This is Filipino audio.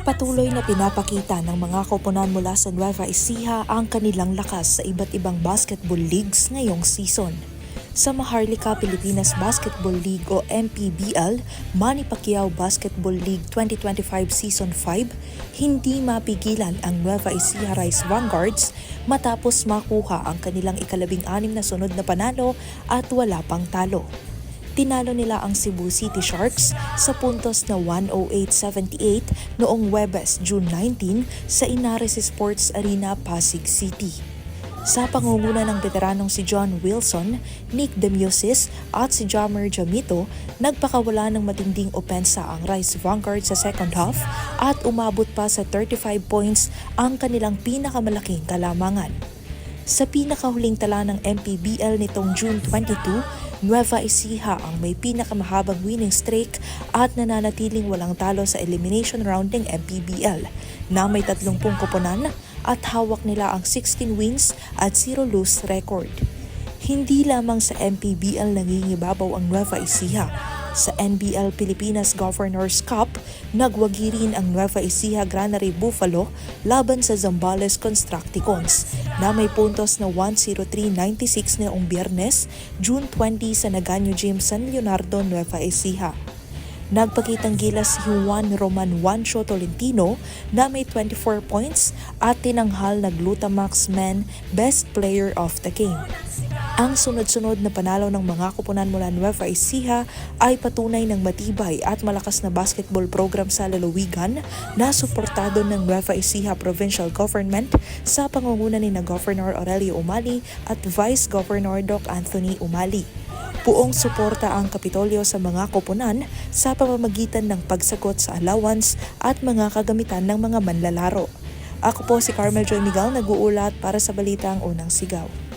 Patuloy na pinapakita ng mga koponan mula sa Nueva Ecija ang kanilang lakas sa iba't ibang basketball leagues ngayong season. Sa Maharlika Pilipinas Basketball League o MPBL, Manny Pacquiao Basketball League 2025 Season 5, hindi mapigilan ang Nueva Ecija Rice Vanguards matapos makuha ang kanilang ikalabing anim na sunod na panalo at wala pang talo tinalo nila ang Cebu City Sharks sa puntos na 108-78 noong Webes, June 19 sa Inares Sports Arena, Pasig City. Sa pangunguna ng veteranong si John Wilson, Nick Demusis at si Jamer Jamito, nagpakawala ng matinding opensa ang Rice Vanguard sa second half at umabot pa sa 35 points ang kanilang pinakamalaking kalamangan. Sa pinakahuling tala ng MPBL nitong June 22, Nueva Ecija ang may pinakamahabang winning streak at nananatiling walang talo sa elimination round ng MPBL na may 30 koponan at hawak nila ang 16 wins at 0 lose record. Hindi lamang sa MPBL nangingibabaw ang Nueva Ecija. Sa NBL Pilipinas Governors Cup, nagwagi rin ang Nueva Ecija Granary Buffalo laban sa Zambales Constructicons na may puntos na 103.96 noong biyernes, June 20 sa Naganyo Gym San Leonardo, Nueva Ecija. Nagpakitang gilas si Juan Roman Juancho Tolentino na may 24 points at tinanghal na Glutamax Men Best Player of the Game. Ang sunod-sunod na panalo ng mga kupunan mula Nueva Ecija ay patunay ng matibay at malakas na basketball program sa lalawigan na suportado ng Nueva Ecija Provincial Government sa pangunguna ni na Governor Aurelio Umali at Vice Governor Doc Anthony Umali. Buong suporta ang Kapitolyo sa mga koponan sa pamamagitan ng pagsagot sa allowance at mga kagamitan ng mga manlalaro. Ako po si Carmel Joy Miguel nag-uulat para sa Balitang Unang Sigaw.